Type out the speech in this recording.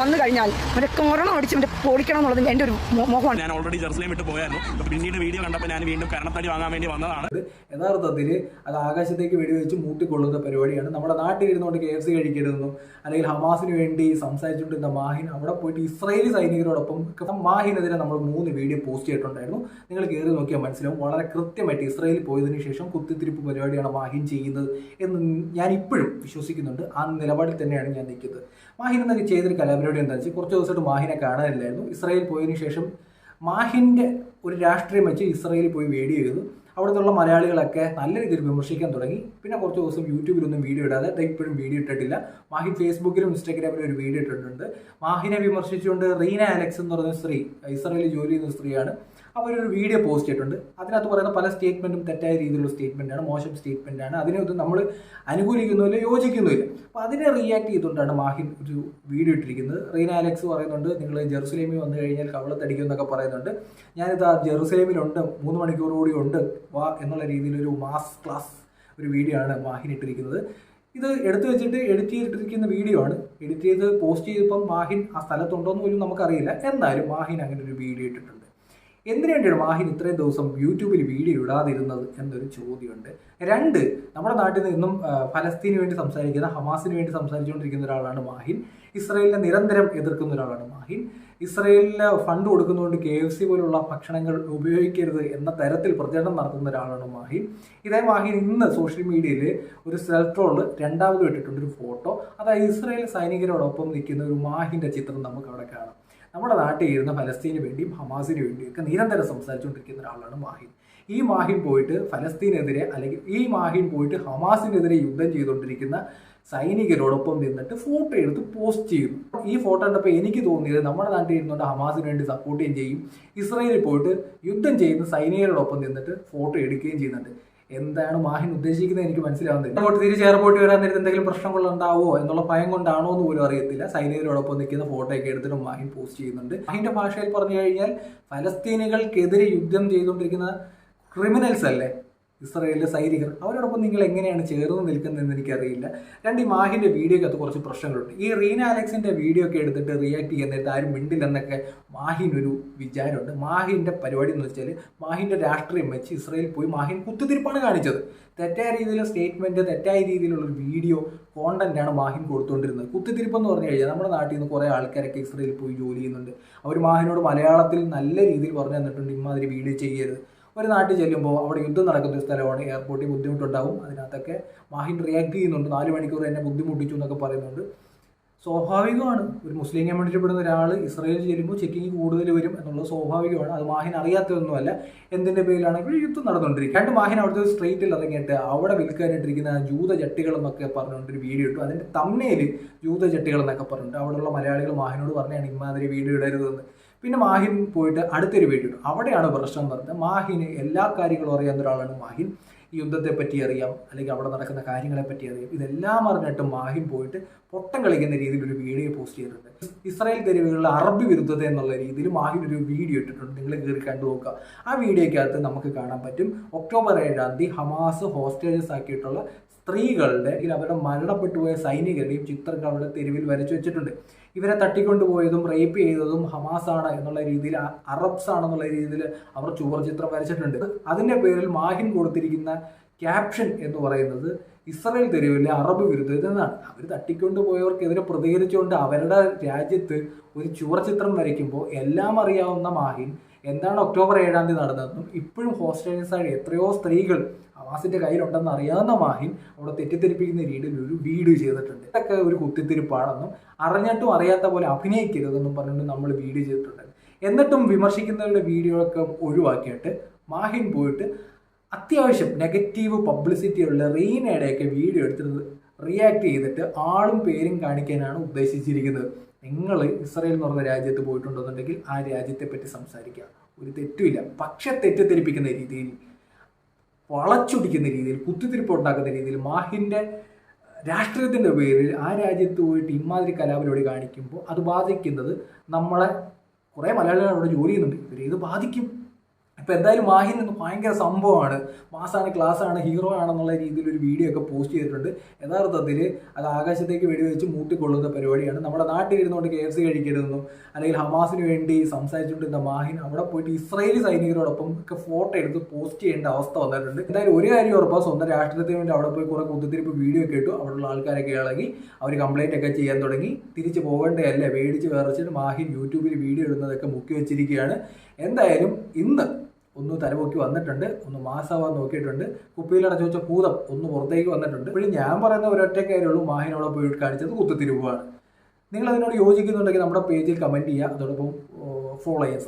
വന്നു കഴിഞ്ഞാൽ അവരെ കൊറോണ അടിച്ച് അവരെ പൊളിക്കണം എന്നുള്ളത് എന്റെ ഒരു മോഹമാണ്. ഞാൻ ഓൾറെഡി ജെറുസലേം വിട്ട് പോയായിരുന്നു. അപ്പൊ പിന്നീട് വീഡിയോ കണ്ടപ്പോൾ ഞാൻ വീണ്ടും കരണത്തടി വാങ്ങാൻ വേണ്ടി വന്നതാണ്. യഥാർത്ഥത്തിൽ അത് ആകാശത്തേക്ക് വെടിവെച്ച് മൂട്ടിക്കൊള്ളുന്ന പരിപാടിയാണ്. നമ്മുടെ നാട്ടിൽ ഇരുന്നുകൊണ്ട് കെ എഫ് സി കഴിക്കരുതെന്നും അല്ലെങ്കിൽ ഹമാസിന് വേണ്ടി സംസാരിച്ചുകൊണ്ടിരുന്ന മാഹിൻ അവിടെ പോയിട്ട് ഇസ്രയേലി സൈനികരോടൊപ്പം മാഹിനെതിരെ നമ്മൾ മൂന്ന് വീഡിയോ പോസ്റ്റ് ചെയ്തിട്ടുണ്ടായിരുന്നു. നിങ്ങൾ കയറി നോക്കിയാൽ മനസ്സിലാവും. വളരെ കൃത്യമായിട്ട് ഇസ്രയേലിൽ പോയതിനു ശേഷം കുത്തിത്തിരിപ്പ് പരിപാടിയാണ് മാഹിൻ ചെയ്യുന്നത് എന്ന് ഞാൻ ഇപ്പോഴും വിശ്വസിക്കുന്നുണ്ട്. ആ നിലപാടിൽ തന്നെയാണ് ഞാൻ നിൽക്കുന്നത്. മാഹിൻ എന്നൊക്കെ ചെയ്തൊരു കലാപരിപാടി എന്താ വെച്ചാൽ കുറച്ച് ദിവസമായിട്ട് മാഹിനെ കാണാനില്ലായിരുന്നു. ഇസ്രായേൽ പോയതിനു ശേഷം മാഹിന്റെ ഒരു രാഷ്ട്രീയം വെച്ച് ഇസ്രായേലിൽ പോയി വീഡിയോ ചെയ്തു. അവിടുത്തെ മലയാളികളൊക്കെ നല്ല രീതിയിൽ വിമർശിക്കാൻ തുടങ്ങി. പിന്നെ കുറച്ച് ദിവസം യൂട്യൂബിലൊന്നും വീഡിയോ ഇടാതെ ഇപ്പോഴും വീഡിയോ ഇട്ടിട്ടില്ല. മാഹി ഫേസ്ബുക്കിലും ഇൻസ്റ്റാഗ്രാമിലും ഒരു വീഡിയോ ഇട്ടിട്ടുണ്ട്. മാഹിനെ വിമർശിച്ചുകൊണ്ട് റീന അലക്സ് എന്ന് പറയുന്ന സ്ത്രീ ഇസ്രായേലിൽ ജോലി ചെയ്യുന്ന സ്ത്രീയാണ്. അവരൊരു വീഡിയോ പോസ്റ്റ് ചെയ്തിട്ടുണ്ട്. അതിനകത്ത് പറയുന്ന പല സ്റ്റേറ്റ്മെന്റും തെറ്റായ രീതിയിലുള്ള സ്റ്റേറ്റ്മെന്റാണ് മോശം സ്റ്റേറ്റ്മെന്റാണ് അതിനെ അതിനൊന്നും നമ്മൾ അനുകൂലിക്കുന്നില്ല യോജിക്കുന്നുമില്ല. അപ്പോൾ അതിനെ റിയാക്ട് ചെയ്തുകൊണ്ടാണ് മാഹിൻ ഒരു വീഡിയോ ഇട്ടിരിക്കുന്നത്. റീന അലക്സ് പറയുന്നുണ്ട് നിങ്ങൾ ജെറുസലേമിൽ വന്നു കഴിഞ്ഞാൽ കവളത്തടിക്കും എന്നൊക്കെ പറയുന്നുണ്ട്. ഞാനിത് ആ ജെറുസലേമിലുണ്ട് മൂന്ന് മണിക്കൂർ കൂടി ഉണ്ട്. വാ എന്നുള്ള രീതിയിലൊരു മാസ് ക്ലാസ് ഒരു വീഡിയോ ആണ് മാഹിൻ ഇട്ടിരിക്കുന്നത്. ഇത് എടുത്തു വെച്ചിട്ട് എഡിറ്റ് ചെയ്തിട്ടിരിക്കുന്ന വീഡിയോ ആണ്. എഡിറ്റ് ചെയ്ത് പോസ്റ്റ് ചെയ്തപ്പം മാഹിൻ ആ സ്ഥലത്തുണ്ടോ എന്ന് പോലും നമുക്കറിയില്ല. എന്നാലും മാഹിൻ അങ്ങനെ ഒരു വീഡിയോ ഇട്ടിട്ടുണ്ട്. എന്തിനു വാഹിൻ ഇത്രയും ദിവസം യൂട്യൂബിൽ വീഡിയോ ഇടാതിരുന്നത് എന്നൊരു ചോദ്യമുണ്ട്. രണ്ട് നമ്മുടെ നാട്ടിൽ നിന്നും ഫലസ്തീന് വേണ്ടി സംസാരിക്കുന്ന ഹമാസിന് വേണ്ടി സംസാരിച്ചുകൊണ്ടിരിക്കുന്ന ഒരാളാണ് മാഹിൻ. ഇസ്രയേലിനെ നിരന്തരം എതിർക്കുന്ന ഒരാളാണ് മാഹിൻ. ഇസ്രയേലിന് ഫണ്ട് കൊടുക്കുന്നതുകൊണ്ട് കെ എഫ് സി പോലുള്ള ഭക്ഷണങ്ങൾ ഉപയോഗിക്കരുത് എന്ന തരത്തിൽ പ്രചരണം നടത്തുന്ന ഒരാളാണ് മാഹിൻ. ഇതേ മാഹിൻ ഇന്ന് സോഷ്യൽ മീഡിയയിൽ ഒരു സെൽഫ് ട്രോൾ രണ്ടാമത് ഇട്ടിട്ടുണ്ട് ഒരു ഫോട്ടോ. അതായത് ഇസ്രയേൽ സൈനികരോടൊപ്പം നിൽക്കുന്ന ഒരു മാഹിന്റെ ചിത്രം നമുക്ക് അവിടെ കാണാം. നമ്മുടെ നാട്ടിൽ ഇരുന്ന ഫലസ്തീന് വേണ്ടിയും ഹമാസിന് വേണ്ടിയും ഒക്കെ നിരന്തരം സംസാരിച്ചുകൊണ്ടിരിക്കുന്ന ഒരാളാണ് മാഹിൻ. ഈ മാഹിൻ പോയിട്ട് ഫലസ്തീനെതിരെ അല്ലെങ്കിൽ ഈ മാഹിൻ പോയിട്ട് ഹമാസിനെതിരെ യുദ്ധം ചെയ്തുകൊണ്ടിരിക്കുന്ന സൈനികരോടൊപ്പം നിന്നിട്ട് ഫോട്ടോ എടുത്ത് പോസ്റ്റ് ചെയ്യുന്നു. ഈ ഫോട്ടോ കണ്ടപ്പോൾ എനിക്ക് തോന്നിയത് നമ്മുടെ നാട്ടിൽ ഇരുന്നുകൊണ്ട് ഹമാസിന് വേണ്ടി സപ്പോർട്ട് ചെയ്യും ഇസ്രയേലിൽ പോയിട്ട് യുദ്ധം ചെയ്യുന്ന സൈനികരോടൊപ്പം നിന്നിട്ട് ഫോട്ടോ എടുക്കുകയും ചെയ്യുന്നുണ്ട്. എന്താണ് മാഹിൻ ഉദ്ദേശിക്കുന്നത് എനിക്ക് മനസ്സിലാവുന്നില്ല. അങ്ങോട്ട് തിരിച്ച് എയർപോർട്ടിൽ വരാൻ നേരത്തെ എന്തെങ്കിലും പ്രശ്നങ്ങൾ ഉണ്ടാവോ എന്നുള്ള ഭയം കൊണ്ടാണോ എന്ന് പോലും അറിയത്തില്ല. സൈനികരോടൊപ്പം നിൽക്കുന്ന ഫോട്ടോ ഒക്കെ എടുത്തിട്ട് മാഹിൻ പോസ്റ്റ് ചെയ്യുന്നുണ്ട്. മാഹിന്റെ ഭാഷയിൽ പറഞ്ഞു കഴിഞ്ഞാൽ ഫലസ്തീനികൾക്കെതിരെ യുദ്ധം ചെയ്തുകൊണ്ടിരിക്കുന്ന ക്രിമിനൽസ് അല്ലേ? ഇസ്രയേലിലെ സൈനികർ അവരോടൊപ്പം നിങ്ങൾ എങ്ങനെയാണ് ചേർന്ന് നിൽക്കുന്നതെന്ന് എനിക്കറിയില്ല. രണ്ട് ഈ മാഹിന്റെ വീഡിയോക്കകത്ത് കുറച്ച് പ്രശ്നങ്ങളുണ്ട്. ഈ റീന അലക്സിന്റെ വീഡിയോ ഒക്കെ എടുത്തിട്ട് റിയാക്ട് ചെയ്യാൻ നേരത്തെ ആരും മിണ്ടില്ലെന്നൊക്കെ മാഹിനൊരു വിചാരമുണ്ട്. മാഹിന്റെ പരിപാടി എന്ന് വെച്ചാൽ മാഹിന്റെ രാഷ്ട്രീയം വെച്ച് ഇസ്രയേൽ പോയി മാഹിൻ കുത്തിത്തിരിപ്പാണ് കാണിച്ചത്. തെറ്റായ രീതിയിലുള്ള സ്റ്റേറ്റ്മെന്റ് തെറ്റായ രീതിയിലുള്ളൊരു വീഡിയോ കോണ്ടന്റാണ് മാഹിൻ കൊടുത്തുകൊണ്ടിരുന്നത് കുത്തിത്തിരിപ്പെന്ന് പറഞ്ഞു കഴിഞ്ഞാൽ നമ്മുടെ നാട്ടിൽ നിന്ന് കുറേ ആൾക്കാരൊക്കെ ഇസ്രയേലിൽ പോയി ജോലി ചെയ്യുന്നുണ്ട്. അവർ മാഹിനോട് മലയാളത്തിൽ നല്ല രീതിയിൽ പറഞ്ഞു തന്നിട്ടുണ്ട് ഇമാതിരി വീഡിയോ ചെയ്യരുത്. ഒരു നാട്ടിൽ ചെല്ലുമ്പോൾ അവിടെ യുദ്ധം നടക്കുന്ന ഒരു സ്ഥലമാണ് എയർപോർട്ടിൽ ബുദ്ധിമുട്ടുണ്ടാവും. അതിനകത്തൊക്കെ മാഹിൻ റിയാക്ട് ചെയ്യുന്നുണ്ട്. നാല് മണിക്കൂർ എന്നെ ബുദ്ധിമുട്ടിച്ചു എന്നൊക്കെ പറയുന്നുണ്ട്. സ്വാഭാവികമാണ്. ഒരു മുസ്ലിം കമ്മ്യൂണിറ്റിപ്പെടുന്ന ഒരാൾ ഇസ്രയേലിൽ ചെല്ലുമ്പോൾ ചെക്കിങ് കൂടുതൽ വരും എന്നുള്ളത് സ്വാഭാവികമാണ്. അത് മാഹിൻ അറിയാത്തതൊന്നുമല്ല. എന്തിന്റെ പേരിലാണെങ്കിൽ യുദ്ധം നടന്നുകൊണ്ടിരിക്കും. രണ്ട് മാഹിൻ അവിടുത്തെ സ്ട്രീറ്റിൽ ഇറങ്ങിയിട്ട് അവിടെ വിൽക്കാനായിട്ടിരിക്കുന്ന ജൂത ചട്ടികൾ എന്നൊക്കെ പറഞ്ഞുകൊണ്ട് ഒരു വീഡിയോ ഇട്ടു. അതിന്റെ തമ്മയിൽ ജൂത ചട്ടികൾ എന്നൊക്കെ പറഞ്ഞിട്ട് അവിടെയുള്ള മലയാളികൾ മാഹിനോട് പറഞ്ഞാണ് ഇമാതിരി വീഡിയോ ഇടരുതെന്ന്. പിന്നെ മാഹിൻ പോയിട്ട് അടുത്തൊരു വീഡിയോ അവിടെയാണ് പ്രശ്നം പറഞ്ഞത്. മാഹിന് എല്ലാ കാര്യങ്ങളും അറിയാവുന്ന ഒരാളാണ് മാഹിൻ. യുദ്ധത്തെ പറ്റി അറിയാം അല്ലെങ്കിൽ അവിടെ നടക്കുന്ന കാര്യങ്ങളെ പറ്റി അറിയാം. ഇതെല്ലാം അറിഞ്ഞിട്ട് മാഹിൻ പോയിട്ട് പൊട്ടം കളിക്കുന്ന രീതിയിൽ ഒരു വീഡിയോ പോസ്റ്റ് ചെയ്തിട്ടുണ്ട്. ഇസ്രായേൽ തെരുവുകളിൽ അറബ് വിരുദ്ധത എന്നുള്ള രീതിയിൽ മാഹിൻ ഒരു വീഡിയോ ഇട്ടിട്ടുണ്ട്. നിങ്ങൾ കയറി കണ്ടു നോക്കുക. ആ വീഡിയോക്കകത്ത് നമുക്ക് കാണാൻ പറ്റും. ഒക്ടോബർ ഏഴാം തീയതി ഹമാസ് ഹോസ്റ്റേജസ് ആക്കിയിട്ടുള്ള സ്ത്രീകളുടെ അവരുടെ മരണപ്പെട്ടു പോയ സൈനികരുടെയും ചിത്രങ്ങൾ അവിടെ തെരുവിൽ വരച്ചു വെച്ചിട്ടുണ്ട്. ഇവരെ തട്ടിക്കൊണ്ടുപോയതും റേപ്പ് ചെയ്തതും ഹമാസ് ആണ് എന്നുള്ള രീതിയിൽ അറബ്സ് ആണെന്നുള്ള രീതിയിൽ അവർ ചുവർ ചിത്രം വരച്ചിട്ടുണ്ട്. അതിന്റെ പേരിൽ മാഹിൻ കൊടുത്തിരിക്കുന്ന ക്യാപ്ഷൻ എന്ന് പറയുന്നത് ഇസ്രായേൽ തെരുവിലെ അറബ് വിരുദ്ധ എന്നാണ് അവർ തട്ടിക്കൊണ്ടുപോയവർക്കെതിരെ പ്രതികരിച്ചുകൊണ്ട് അവരുടെ രാജ്യത്ത് ഒരു ചുവർ ചിത്രം വരയ്ക്കുമ്പോൾ എല്ലാം അറിയാവുന്ന മാഹിൻ എന്താണ് ഒക്ടോബർ ഏഴാം തീയതി നടന്നതെന്നും ഇപ്പോഴും ഹോസ്റ്റേഴ്സായ എത്രയോ സ്ത്രീകൾ ഹമാസിന്റെ കയ്യിലുണ്ടെന്ന് അറിയാവുന്ന മാഹിൻ അവിടെ തെറ്റിദ്ധരിപ്പിക്കുന്ന രീതിയിൽ ഒരു വീഡിയോ ചെയ്തിട്ടുണ്ട്. ഇതൊക്കെ ഒരു കുത്തിത്തിരിപ്പാണെന്നും അറിഞ്ഞിട്ടും അറിയാത്ത പോലെ അഭിനയിക്കരുതെന്നും പറഞ്ഞുകൊണ്ട് നമ്മൾ വീഡിയോ ചെയ്തിട്ടുണ്ട്. എന്നിട്ടും വിമർശിക്കുന്നവരുടെ വീഡിയോ ഒക്കെ ഒഴിവാക്കിയിട്ട് മാഹിൻ പോയിട്ട് അത്യാവശ്യം നെഗറ്റീവ് പബ്ലിസിറ്റി ഉള്ള റീനയുടെയൊക്കെ വീഡിയോ എടുത്തിരുന്നത് റിയാക്ട് ചെയ്തിട്ട് ആളും പേരും കാണിക്കാനാണ് ഉദ്ദേശിച്ചിരിക്കുന്നത്. നിങ്ങൾ ഇസ്രയേൽ എന്ന് പറഞ്ഞ രാജ്യത്ത് പോയിട്ടുണ്ടെന്നുണ്ടെങ്കിൽ ആ രാജ്യത്തെ പറ്റി സംസാരിക്കുക. ഒരു തെറ്റുമില്ല. പക്ഷെ തെറ്റിദ്ധരിപ്പിക്കുന്ന രീതിയിൽ വളച്ചൊടിക്കുന്ന രീതിയിൽ കുത്തിത്തിരിപ്പ് ഉണ്ടാക്കുന്ന രീതിയിൽ മാഹിന്റെ രാഷ്ട്രീയത്തിന്റെ പേരിൽ ആ രാജ്യത്ത് പോയിട്ട് ഇമാതിരി കലാപരിപാടി കാണിക്കുമ്പോൾ അത് ബാധിക്കുന്നത് നമ്മളെ കുറേ മലയാളികൾ അവിടെ ജോലി ചെയ്യുന്നുണ്ട്. ഇവരെ ഇത് ബാധിക്കും? ഇപ്പൊ എന്തായാലും മാഹിൻ എന്ന് ഭയങ്കര സംഭവമാണ്. മാസാണ് ക്ലാസ് ആണ് ഹീറോ ആണെന്നുള്ള രീതിയിൽ ഒരു വീഡിയോ ഒക്കെ പോസ്റ്റ് ചെയ്തിട്ടുണ്ട്. യഥാർത്ഥത്തിൽ അത് ആകാശത്തേക്ക് വെടിവെച്ച് മൂട്ടിക്കൊള്ളുന്ന പരിപാടിയാണ്. നമ്മുടെ നാട്ടിൽ ഇരുന്നുകൊണ്ട് കെ എഫ് സി കഴിക്കരുതെന്നും അല്ലെങ്കിൽ ഹമാസിന് വേണ്ടി സംസാരിച്ചുകൊണ്ടിരുന്ന മാഹിൻ അവിടെ പോയിട്ട് ഇസ്രയേലി സൈനികരോടൊപ്പം ഒക്കെ ഫോട്ടോ എടുത്ത് പോസ്റ്റ് ചെയ്യേണ്ട അവസ്ഥ വന്നിട്ടുണ്ട്. എന്തായാലും ഒരു കാര്യം ഉറപ്പാണ് സ്വന്തം രാഷ്ട്രത്തിന് വേണ്ടി അവിടെ പോയി കുറെ കുത്തിത്തിരിപ്പ് വീഡിയോ ഒക്കെ ഇട്ടു. അവിടെയുള്ള ആൾക്കാരൊക്കെ ഇളകി അവർ കംപ്ലൈന്റ് ഒക്കെ ചെയ്യാൻ തുടങ്ങി. തിരിച്ചു പോകേണ്ടതല്ലേ വേറെ വെച്ചിട്ട് മാഹിൻ യൂട്യൂബിൽ വീഡിയോ ഇടുന്നതൊക്കെ മുക്കി വെച്ചിരിക്കുകയാണ്. എന്തായാലും ഇന്ന് ഒന്ന് തലപൊക്കി വന്നിട്ടുണ്ട് ഒന്ന് മാസാവാൻ നോക്കിയിട്ടുണ്ട്. കുപ്പിയിൽ അടച്ചു വെച്ച ഭൂതം ഒന്ന് പുറത്തേക്ക് വന്നിട്ടുണ്ട്. ഇപ്പോഴും ഞാൻ പറയുന്ന ഒരൊറ്റ കാര്യമുള്ളൂ മാഹിനോടെ പോയി കാണിച്ചത് കുത്തിത്തിരുവാണ് നിങ്ങൾ അതിനോട് യോജിക്കുന്നുണ്ടെങ്കിൽ നമ്മുടെ പേജിൽ കമന്റ് ചെയ്യുക. അതോടൊപ്പം ഫോളോ ചെയ്യുക.